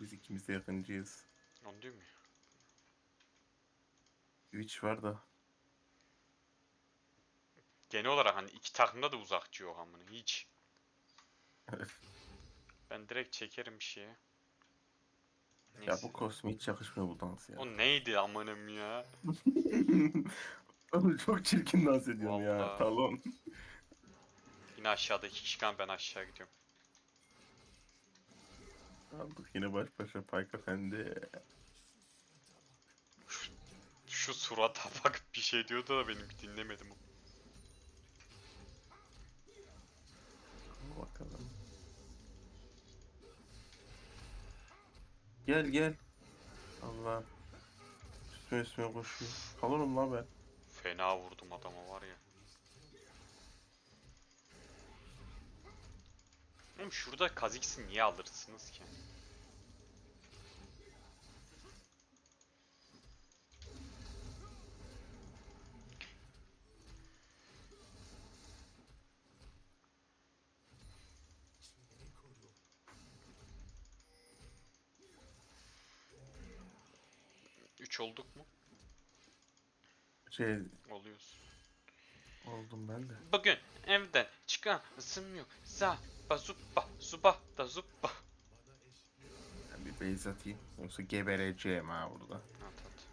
Biz ikimiz de yakıncıyız. Onu diyor mu? Twitch var da. Genel olarak hani iki takımda da uzakçı yok amına hiç. Ben direkt çekerim bir şeye. ya Neyse. bu kostüm hiç yakışmıyor bu dans ya. O neydi amanım ya? Oğlum çok çirkin dans ediyorsun ya. Vallahi. Talon. Yine aşağıda iki kişi kan ben aşağı gidiyorum. Aldık yine baş başa Payka Efendi. Şu surata bak bir şey diyordu da benim dinlemedim. o. Bakalım. Gel gel. Allah. Üstüme üstüme koşuyor. Kalırım la ben. Fena vurdum adama var ya. Oğlum şurada Kha'Zix'i niye alırsınız ki? Üç olduk mu? Şey Oluyoruz. oldum ben de. Bugün evden çıkan ısım yok. Za, bazuppa, zuba da zuppa. Ben bir base atayım. Yoksa gebereceğim ha burada. At at.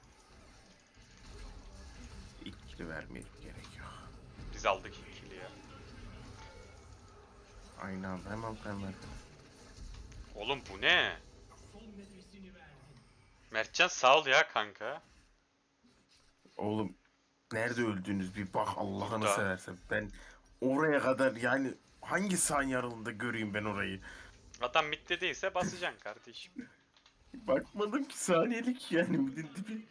İkili vermeye gerek yok. Biz aldık ikili ya. Aynı anda hemen ben verdim. Oğlum bu ne? Mertcan sağ ol ya kanka. Oğlum nerede öldünüz bir bak Allah'ını Burada. seversen. Ben oraya kadar yani hangi saniye aralığında göreyim ben orayı? Adam mitte değilse basacaksın kardeşim. Bakmadım ki saniyelik yani dibi.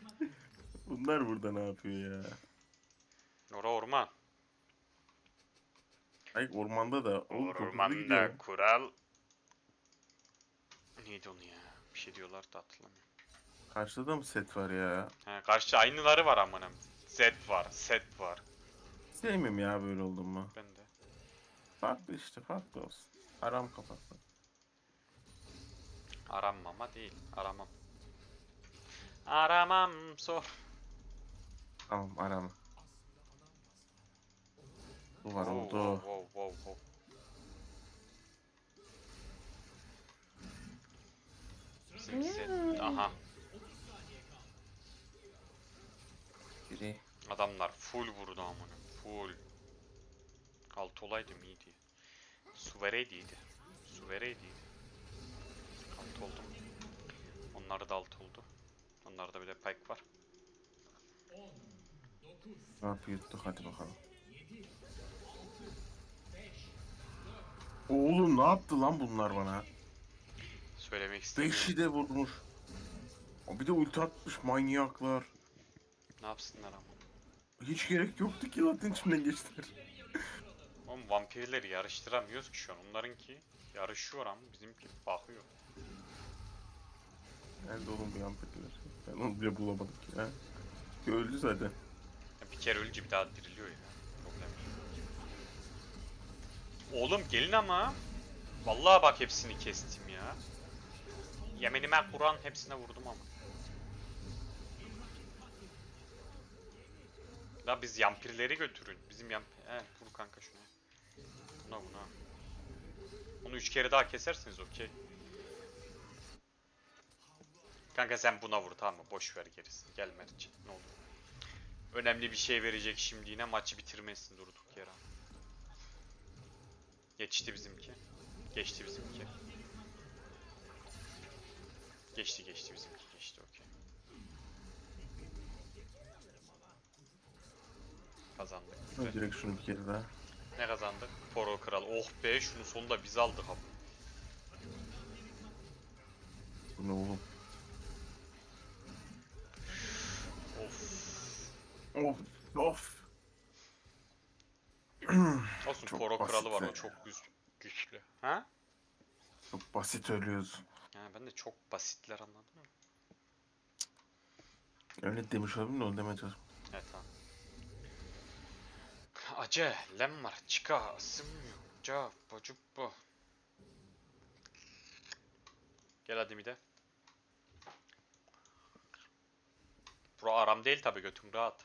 Bunlar burada ne yapıyor ya? Ora orman. Ay ormanda da. Oğlum, Ormanda gidiyor. kural. Neydi onu ya? Bir şey diyorlar da hatırlamıyorum. Karşıda da mı set var ya? He, karşı aynıları var amanım. Z var, set var. Sevmiyorum ya böyle oldum mu? Ben de. Farklı işte farklı olsun. Aram kapattı. Aranmama değil, aramam. Aramam sor. Tamam arama. Bu var Wow, oldu. Wow, wow, wow. Bizim set. Aha. Biri. Adamlar full vurdu amına. Full. Alt olaydım iyiydi. Suvereydi iyiydi. Suvereydi iyiydi. Alt oldum. Onlar da alt oldu. Onlarda bir de pike var. Yapıyor yuttuk hadi bakalım. Oğlum ne yaptı lan bunlar bana? Söylemek istemiyorum. Beşi de vurmuş. O bir de ulti atmış manyaklar. Ne yapsınlar ama. Hiç gerek yoktu ki zaten içimden geçtiler. Oğlum vampirleri yarıştıramıyoruz ki şu an. Onlarınki yarışıyor ama bizimki bakıyor. Nerede oğlum bu yampetler? Ben onu bile bulamadım ki ha. Ki öldü zaten. Ya bir kere ölünce bir daha diriliyor ya. Problem yok. Oğlum gelin ama. Vallahi bak hepsini kestim ya. Yemenime Kur'an hepsine vurdum ama. La biz yampirleri götürün. Bizim yamp... He vur kanka şuna. Buna. Onu üç kere daha kesersiniz okey. Kanka sen buna vur tamam mı? Boş ver gerisini. Gel Mertcan ne olur. Önemli bir şey verecek şimdi yine maçı bitirmesin durduk yere. Geçti bizimki. Geçti bizimki. Geçti geçti bizimki geçti okey. Kazandık. Direkt şunu bir kere daha. Ne kazandık? Poro Kral. Oh be şunu sonunda biz aldık abi. Bu ne oğlum? Of. Of of. Olsun Çok Poro Kralı var o çok güç, güçlü. Ha? Çok basit ölüyoruz. Yani ben de çok basitler anladım. Öyle demiş olabilir de onu demeye çalıştım. Evet tamam. Acelem var. Çıka ısınmıyor. Cappa cuppa. Gel hadi mide. Bura aram değil tabi götüm rahat.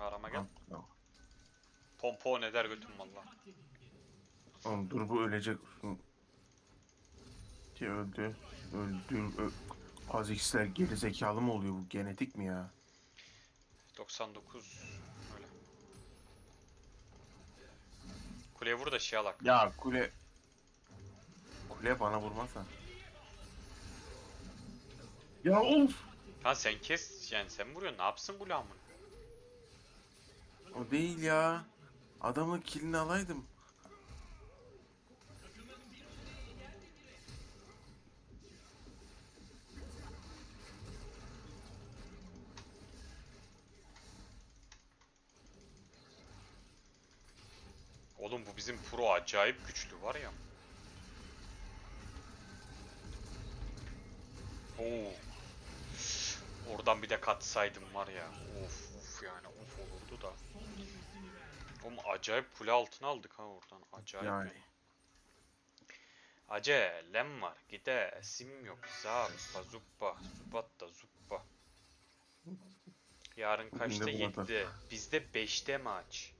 Arama gel. Tamam. Pompon eder götüm valla. Oğlum dur bu ölecek. Ki öldü. Öldü. Ö Kha'Zix'ler geri zekalı mı oluyor bu? Genetik mi ya? 99 Kuleye vur da şey alak. Ya kule... Kule bana vurmazsa. Ya of! Ha sen kes yani sen vuruyorsun ne yapsın kule amına? O değil ya. Adamın killini alaydım. Oğlum bu bizim pro acayip güçlü var ya. Oo. Oradan bir de katsaydım var ya. Of of yani of olurdu da. Oğlum acayip kule altına aldık ha oradan. Acayip Yani. yani. Acelem var. Gide sim yok. Zappa zuppa. Zubatta zuppa. Yarın kaçta? Bugün de bu kadar. 7'de. Bizde 5'te maç.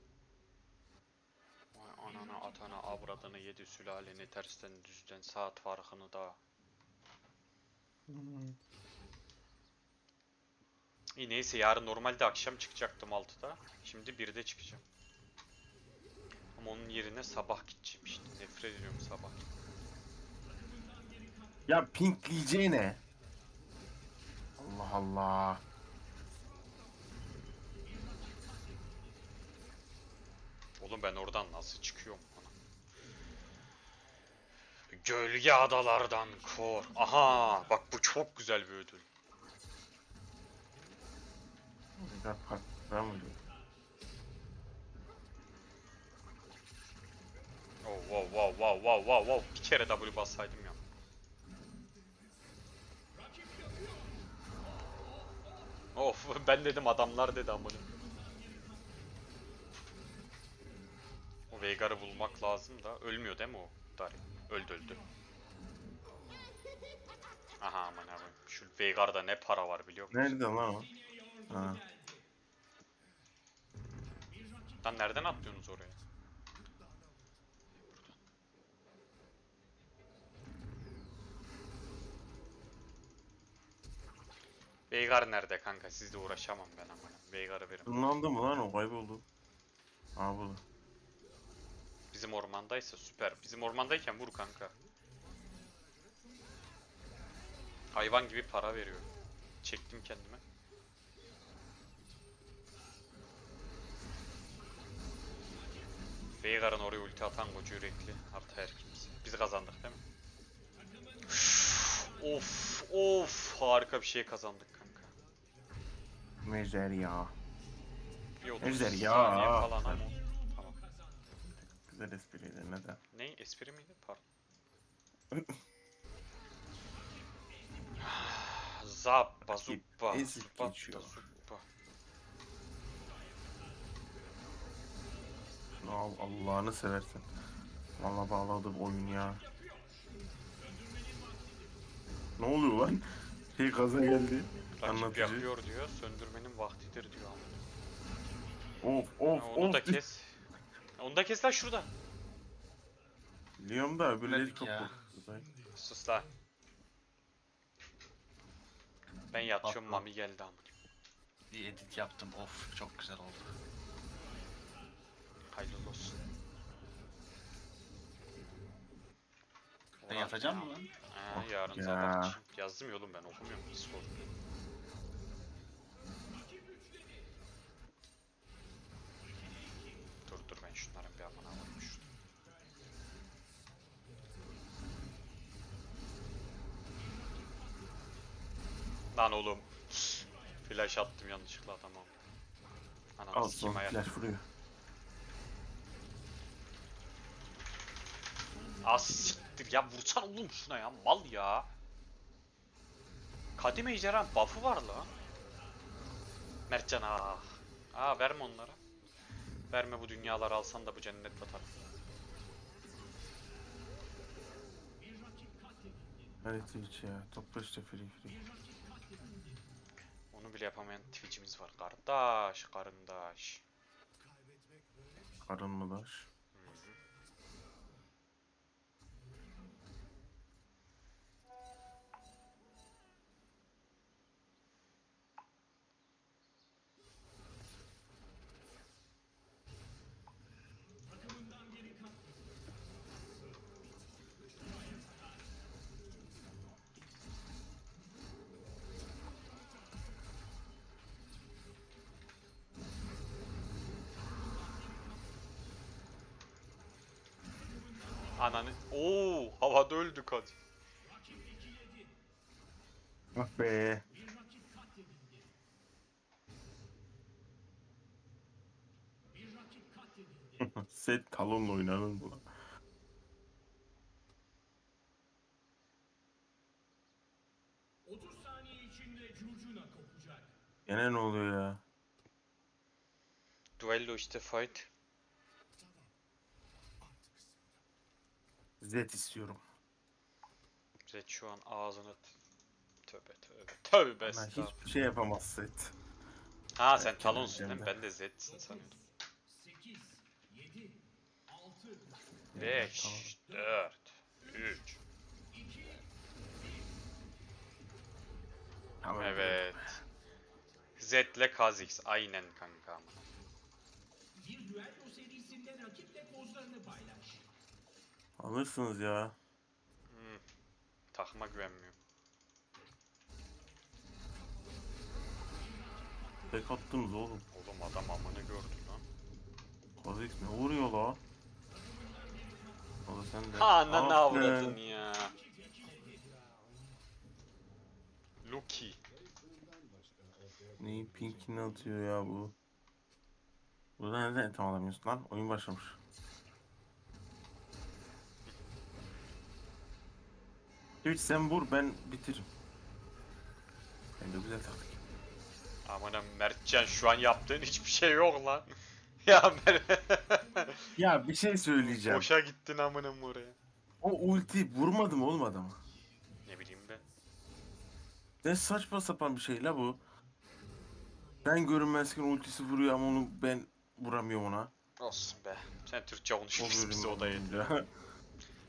Anana atana avradını yedi sülaleni tersten düzden saat farkını da. İyi neyse yarın normalde akşam çıkacaktım 6'da. Şimdi 1'de çıkacağım. Ama onun yerine sabah gideceğim işte. Nefret ediyorum sabah. Ya pinkleyeceğine. Allah Allah. Oğlum ben oradan nasıl çıkıyorum? Gölge adalardan kor. Aha bak bu çok güzel bir ödül. Oh wow wow wow wow wow wow bir kere W bassaydım ya. Of ben dedim adamlar dedi amına. Veigar'ı bulmak lazım da ölmüyor değil mi o Dari? Öldü öldü. Aha aman abi şu Veigar'da ne para var biliyor musun? Nerede lan o? Ha. Lan nereden atlıyorsunuz oraya? Veigar nerede kanka? Sizle uğraşamam ben ama. Veigar'ı verin. Tırmandı mı lan o? Kayboldu. Aa burada. Bizim ormandaysa süper. Bizim ormandayken vur kanka. Hayvan gibi para veriyor. Çektim kendime. Veigar'ın oraya ulti atan koca yürekli artı her kimse. Biz kazandık değil mi? of of harika bir şey kazandık kanka. Mejder ya. Bir 30 Ejder ya. falan ama. Güzel espriydi neden? Ne? Espri miydi? Pardon. Zappa, zuppa, ezip geçiyor. zuppa. Al Allah'ını seversen. Valla bağladı bu oyun ya. Ne oluyor lan? Şey gaza geldi. Rakip Anlatıcı. yakıyor diyor, söndürmenin vaktidir diyor. Of of Ha, onu of. da kes. Onu da kes lan şurada. Biliyorum da öbürleri Öldük çok ya. korktu. Sus lan. Ben yatıyorum, Bak, Mami geldi ama. Bir edit yaptım. Of çok güzel oldu. Hayırlı olsun. Ben Ulan yatacağım ya. mı lan? Ha, yarın ya. sabah için. Yazdım ya oğlum ben okumuyorum hiç sorun. değil. Dur dur ben şunların bir amına koyayım şunu. Lan oğlum. Flash attım yanlışlıkla adama. Ananı Al sikeyim ayak. flash vuruyor. Az siktir ya vursana oğlum şuna ya mal ya. Kadim ejderhan buff'ı var lan. Mertcan ah. Aa verme onlara. Verme bu dünyaları alsan da bu cennet vatanı. Hadi Twitch ya. Topla işte free free. Onu bile yapamayan Twitch'imiz var. Kardeş, karındaş. Karın mı var? Ananı... Oo, havada öldük hadi. Ah be. Set talonla oynanır lan? Gene ne oluyor ya? Duello işte fight. Zed istiyorum. Zed şu an ağzını... Tövbe tövbe. Tövbe estağfurullah. hiçbir şey yapamaz Zed. Ha sen talonsun değil mi? Ben de Zed'sin sanıyordum. Evet, 5, 4, 3. Tamam. Evet. Zed'le Kha'Zix. Aynen kanka. Alırsınız ya. Hmm. Takıma güvenmiyorum. Tek attınız oğlum. Oğlum adam amını gördü lan. Kazik ne vuruyor la? O da sen de. Ha ananı avradın ya. Lucky. Neyi pinkini atıyor ya bu? Burada neden alamıyorsun lan? Oyun başlamış. Hiç sen vur ben bitiririm. Ben de güzel taktik. Amanım Mertcan şu an yaptığın hiçbir şey yok lan. ya Mert. Ya bir şey söyleyeceğim. Boşa gittin amınım oraya. O ulti vurmadı mı oğlum adama? Ne bileyim ben. Ne saçma sapan bir şey la bu. Ben görünmezken ultisi vuruyor ama onu ben vuramıyorum ona. Olsun be. Sen Türkçe konuş O biz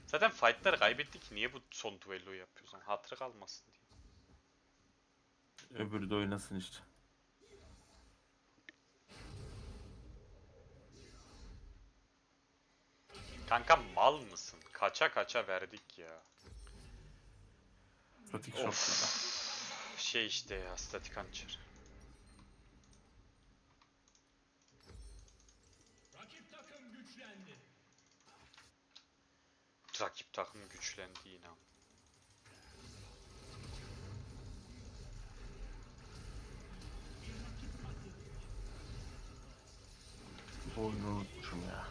Zaten fightları kaybettik. Niye bu son duelloyu yapıyorsun? Hatırı kalmasın diye. Öbürü de oynasın işte. Kanka mal mısın? Kaça kaça verdik ya. Statik şok. Of. Şey işte ya statik hançer. Rakip takım güçlendi. Rakip takım güçlendi yine. Oyunu unutmuşum ya.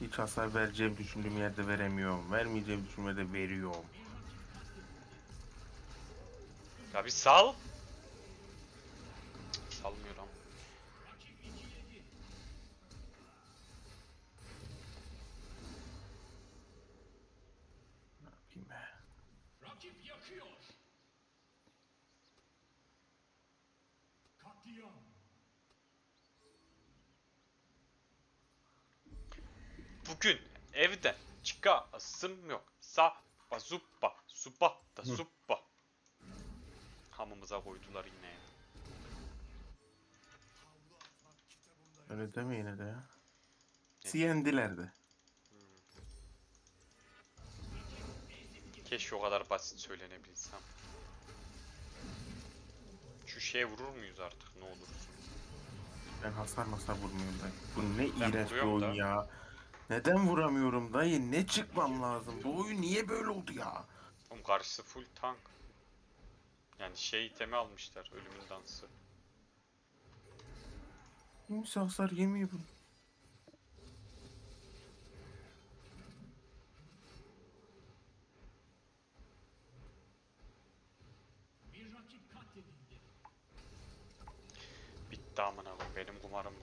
Hiç hasar vereceğim düşündüğüm yerde veremiyorum. Vermeyeceğim düşündüğüm yerde veriyorum. Ya bir sal. Cık, Salmıyor ama. Ne yapayım be? Rakip yakıyor. Katliam. Bugün evden çıkasım yok. Sappa zuppa, subatta Hı. suppa. Hamımıza koydular yine. Öyle deme yine de ya. Siyendiler de. Keşke o kadar basit söylenebilsem. Şu şeye vurur muyuz artık ne olursun? Ben hasar masar vurmuyorum ben. Bu ne Ben iğrenç bir oyun da. ya. Neden vuramıyorum dayı? Ne çıkmam lazım? Bu oyun niye böyle oldu ya? Oğlum karşısı full tank. Yani şey itemi almışlar ölümün dansı. Kimse hasar yemiyor bunu. Bitti amına koyayım. Benim kumarım.